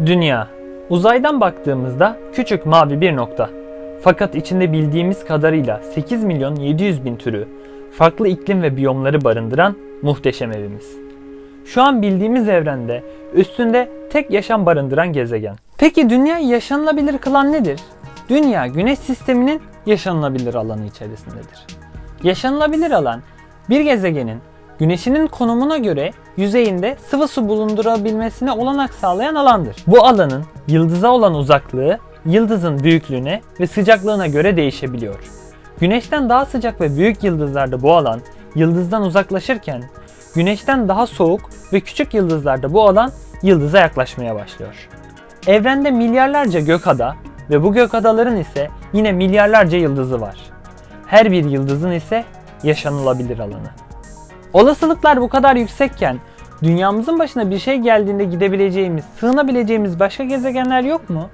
Dünya. Uzaydan baktığımızda küçük mavi bir nokta. Fakat içinde bildiğimiz kadarıyla 8 milyon 700 bin türü, farklı iklim ve biyomları barındıran muhteşem evimiz. Şu an bildiğimiz evrende üstünde tek yaşam barındıran gezegen. Peki dünyayı yaşanılabilir kılan nedir? Dünya güneş sisteminin yaşanılabilir alanı içerisindedir. Yaşanılabilir alan bir gezegenin güneşinin konumuna göre yüzeyinde sıvı su bulundurabilmesine olanak sağlayan alandır. Bu alanın yıldıza olan uzaklığı yıldızın büyüklüğüne ve sıcaklığına göre değişebiliyor. Güneşten daha sıcak ve büyük yıldızlarda bu alan yıldızdan uzaklaşırken güneşten daha soğuk ve küçük yıldızlarda bu alan yıldıza yaklaşmaya başlıyor. Evrende milyarlarca gökada ve bu gökadaların ise yine milyarlarca yıldızı var. Her bir yıldızın ise yaşanılabilir alanı. Olasılıklar bu kadar yüksekken dünyamızın başına bir şey geldiğinde gidebileceğimiz, sığınabileceğimiz başka gezegenler yok mu?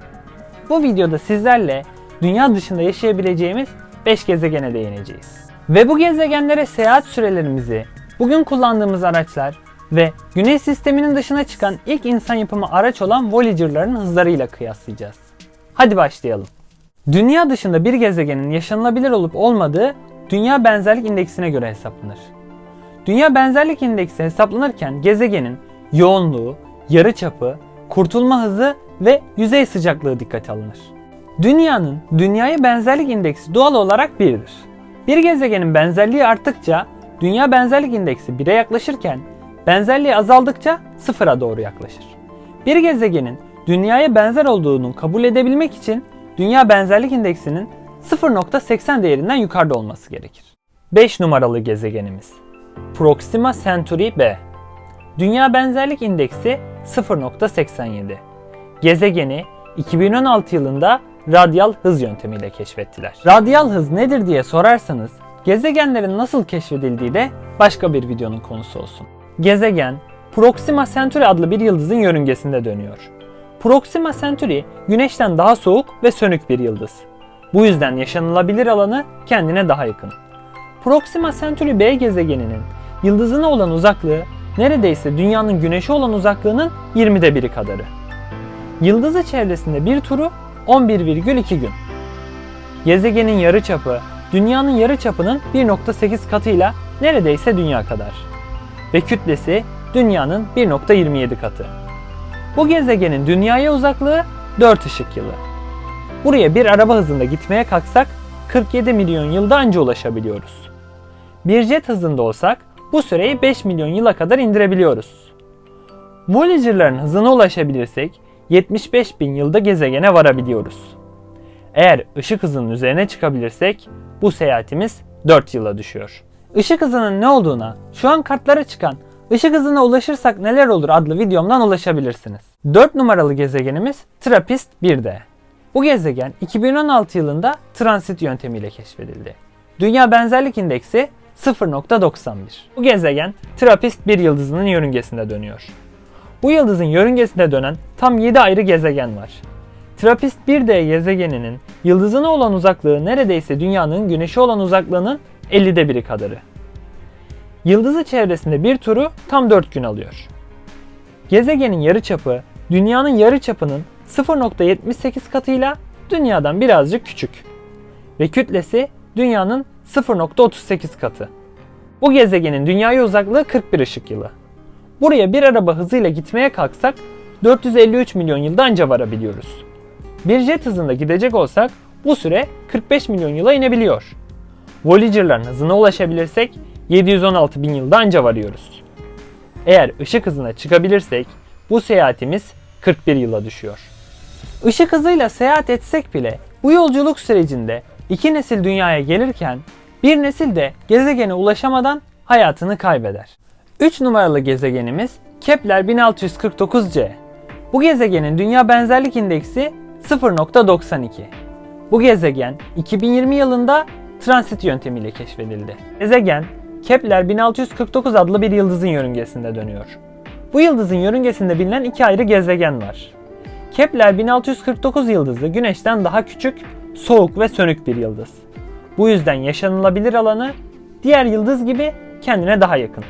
Bu videoda sizlerle dünya dışında yaşayabileceğimiz 5 gezegene değineceğiz. Ve bu gezegenlere seyahat sürelerimizi, bugün kullandığımız araçlar ve Güneş sisteminin dışına çıkan ilk insan yapımı araç olan Voyager'ların hızlarıyla kıyaslayacağız. Hadi başlayalım. Dünya dışında bir gezegenin yaşanılabilir olup olmadığı Dünya Benzerlik İndeksine göre hesaplanır. Dünya Benzerlik İndeksi hesaplanırken gezegenin yoğunluğu, yarıçapı, kurtulma hızı ve yüzey sıcaklığı dikkate alınır. Dünyanın dünyaya benzerlik indeksi doğal olarak 1'dir. Bir gezegenin benzerliği arttıkça dünya benzerlik indeksi 1'e yaklaşırken benzerliği azaldıkça 0'a doğru yaklaşır. Bir gezegenin dünyaya benzer olduğunu kabul edebilmek için dünya benzerlik indeksinin 0.80 değerinden yukarıda olması gerekir. 5 numaralı gezegenimiz Proxima Centauri b. Dünya benzerlik indeksi 0.87. Gezegeni 2016 yılında radyal hız yöntemiyle keşfettiler. Radyal hız nedir diye sorarsanız gezegenlerin nasıl keşfedildiği de başka bir videonun konusu olsun. Gezegen Proxima Centauri adlı bir yıldızın yörüngesinde dönüyor. Proxima Centauri güneşten daha soğuk ve sönük bir yıldız. Bu yüzden yaşanılabilir alanı kendine daha yakın. Proxima Centauri b gezegeninin yıldızına olan uzaklığı neredeyse dünyanın güneşe olan uzaklığının 20'de biri kadarı. Yıldızı çevresinde bir turu 11,2 gün. Gezegenin yarıçapı dünyanın yarıçapının 1.8 katıyla neredeyse dünya kadar. Ve kütlesi dünyanın 1.27 katı. Bu gezegenin dünyaya uzaklığı 4 ışık yılı. Buraya bir araba hızında gitmeye kalksak 47 milyon yılda anca ulaşabiliyoruz. Bir jet hızında olsak bu süreyi 5 milyon yıla kadar indirebiliyoruz. Voyager'ların hızına ulaşabilirsek 75 bin yılda gezegene varabiliyoruz. Eğer ışık hızının üzerine çıkabilirsek bu seyahatimiz 4 yıla düşüyor. Işık hızının ne olduğuna şu an kartlara çıkan ışık hızına ulaşırsak neler olur adlı videomdan ulaşabilirsiniz. 4 numaralı gezegenimiz Trappist 1D. Bu gezegen 2016 yılında transit yöntemiyle keşfedildi. Dünya Benzerlik İndeksi 0.91. Bu gezegen Trappist bir yıldızının yörüngesinde dönüyor. Bu yıldızın yörüngesinde dönen tam 7 ayrı gezegen var. Trappist 1D gezegeninin yıldızına olan uzaklığı neredeyse dünyanın güneşe olan uzaklığının 50'de biri kadarı. Yıldızı çevresinde bir turu tam 4 gün alıyor. Gezegenin yarıçapı dünyanın yarıçapının 0.78 katıyla dünyadan birazcık küçük ve kütlesi dünyanın 0.38 katı. Bu gezegenin dünyaya uzaklığı 41 ışık yılı. Buraya bir araba hızıyla gitmeye kalksak 453 milyon yılda anca varabiliyoruz. Bir jet hızında gidecek olsak bu süre 45 milyon yıla inebiliyor. Voyager'ların hızına ulaşabilirsek 716 bin yılda anca varıyoruz. Eğer ışık hızına çıkabilirsek bu seyahatimiz 41 yıla düşüyor. Işık hızıyla seyahat etsek bile bu yolculuk sürecinde iki nesil dünyaya gelirken bir nesil de gezegene ulaşamadan hayatını kaybeder. 3 numaralı gezegenimiz Kepler 1649c. Bu gezegenin dünya benzerlik indeksi 0.92. Bu gezegen 2020 yılında transit yöntemiyle keşfedildi. Gezegen Kepler 1649 adlı bir yıldızın yörüngesinde dönüyor. Bu yıldızın yörüngesinde bilinen iki ayrı gezegen var. Kepler 1649 yıldızı Güneş'ten daha küçük, soğuk ve sönük bir yıldız. Bu yüzden yaşanılabilir alanı diğer yıldız gibi kendine daha yakın.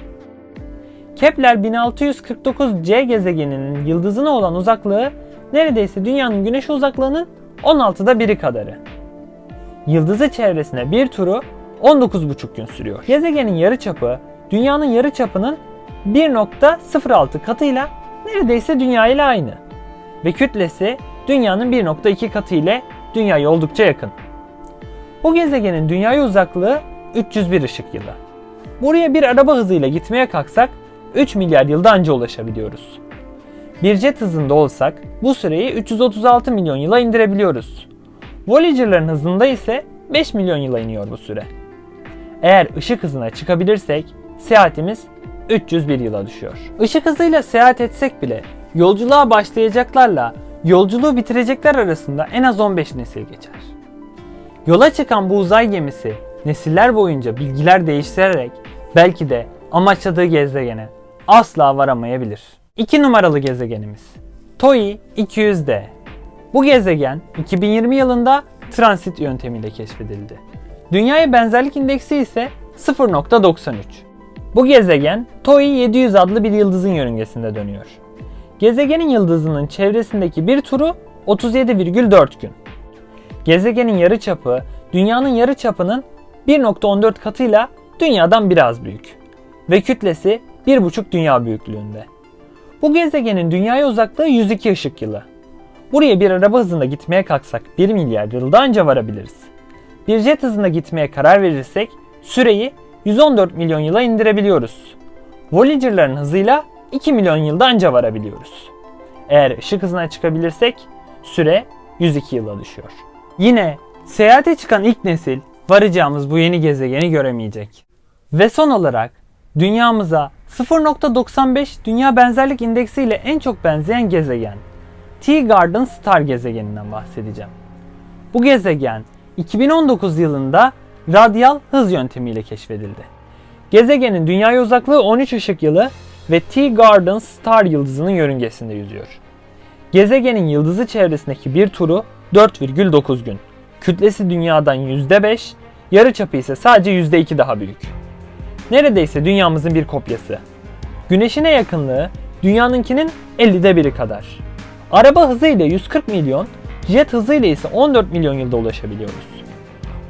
Kepler 1649c gezegeninin yıldızına olan uzaklığı neredeyse dünyanın güneşe uzaklığının 16'da biri kadarı. Yıldızı çevresine bir turu 19,5 gün sürüyor. Gezegenin yarıçapı dünyanın yarıçapının 1.06 katıyla neredeyse dünya ile aynı. Ve kütlesi dünyanın 1.2 katı ile dünyaya oldukça yakın. Bu gezegenin dünyaya uzaklığı 301 ışık yılı. Buraya bir araba hızıyla gitmeye kalksak 3 milyar yılda anca ulaşabiliyoruz. Bir jet hızında olsak bu süreyi 336 milyon yıla indirebiliyoruz. Voyager'ların hızında ise 5 milyon yıla iniyor bu süre. Eğer ışık hızına çıkabilirsek seyahatimiz 301 yıla düşüyor. Işık hızıyla seyahat etsek bile yolculuğa başlayacaklarla yolculuğu bitirecekler arasında en az 15 nesil geçer. Yola çıkan bu uzay gemisi nesiller boyunca bilgiler değiştirerek belki de amaçladığı gezegene asla varamayabilir. 2 numaralı gezegenimiz TOI 200d. Bu gezegen 2020 yılında transit yöntemiyle keşfedildi. Dünyaya benzerlik indeksi ise 0.93. Bu gezegen TOI 700 adlı bir yıldızın yörüngesinde dönüyor. Gezegenin yıldızının çevresindeki bir turu 37,4 gün. Gezegenin yarıçapı dünyanın yarıçapının 1.14 katıyla dünyadan biraz büyük ve kütlesi 1.5 dünya büyüklüğünde. Bu gezegenin dünyaya uzaklığı 102 ışık yılı. Buraya bir araba hızında gitmeye kalksak 1 milyar yılda anca varabiliriz. Bir jet hızında gitmeye karar verirsek süreyi 114 milyon yıla indirebiliyoruz. Voyager'ların hızıyla 2 milyon yılda anca varabiliyoruz. Eğer ışık hızına çıkabilirsek süre 102 yıla düşüyor. Yine seyahate çıkan ilk nesil varacağımız bu yeni gezegeni göremeyecek. Ve son olarak dünyamıza 0.95 dünya benzerlik indeksi ile en çok benzeyen gezegen T Garden Star gezegeninden bahsedeceğim. Bu gezegen 2019 yılında radyal hız yöntemiyle keşfedildi. Gezegenin dünyaya uzaklığı 13 ışık yılı ve T Garden Star yıldızının yörüngesinde yüzüyor. Gezegenin yıldızı çevresindeki bir turu 4,9 gün. Kütlesi dünyadan %5, yarıçapı ise sadece %2 daha büyük. Neredeyse dünyamızın bir kopyası. Güneşine yakınlığı dünyanınkinin 50'de biri kadar. Araba hızıyla 140 milyon, jet hızıyla ise 14 milyon yılda ulaşabiliyoruz.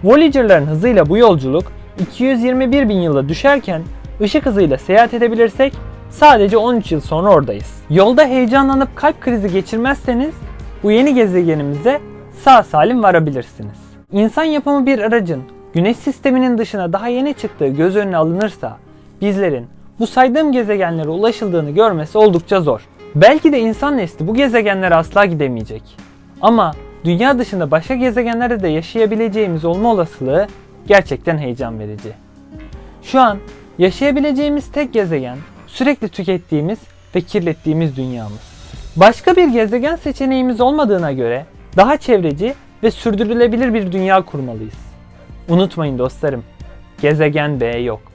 Voyager'ların hızıyla bu yolculuk 221 bin yılda düşerken ışık hızıyla seyahat edebilirsek sadece 13 yıl sonra oradayız. Yolda heyecanlanıp kalp krizi geçirmezseniz bu yeni gezegenimize sağ salim varabilirsiniz. İnsan yapımı bir aracın güneş sisteminin dışına daha yeni çıktığı göz önüne alınırsa bizlerin bu saydığım gezegenlere ulaşıldığını görmesi oldukça zor. Belki de insan nesli bu gezegenlere asla gidemeyecek. Ama dünya dışında başka gezegenlerde de yaşayabileceğimiz olma olasılığı gerçekten heyecan verici. Şu an yaşayabileceğimiz tek gezegen sürekli tükettiğimiz ve kirlettiğimiz dünyamız. Başka bir gezegen seçeneğimiz olmadığına göre daha çevreci ve sürdürülebilir bir dünya kurmalıyız. Unutmayın dostlarım, gezegen B yok.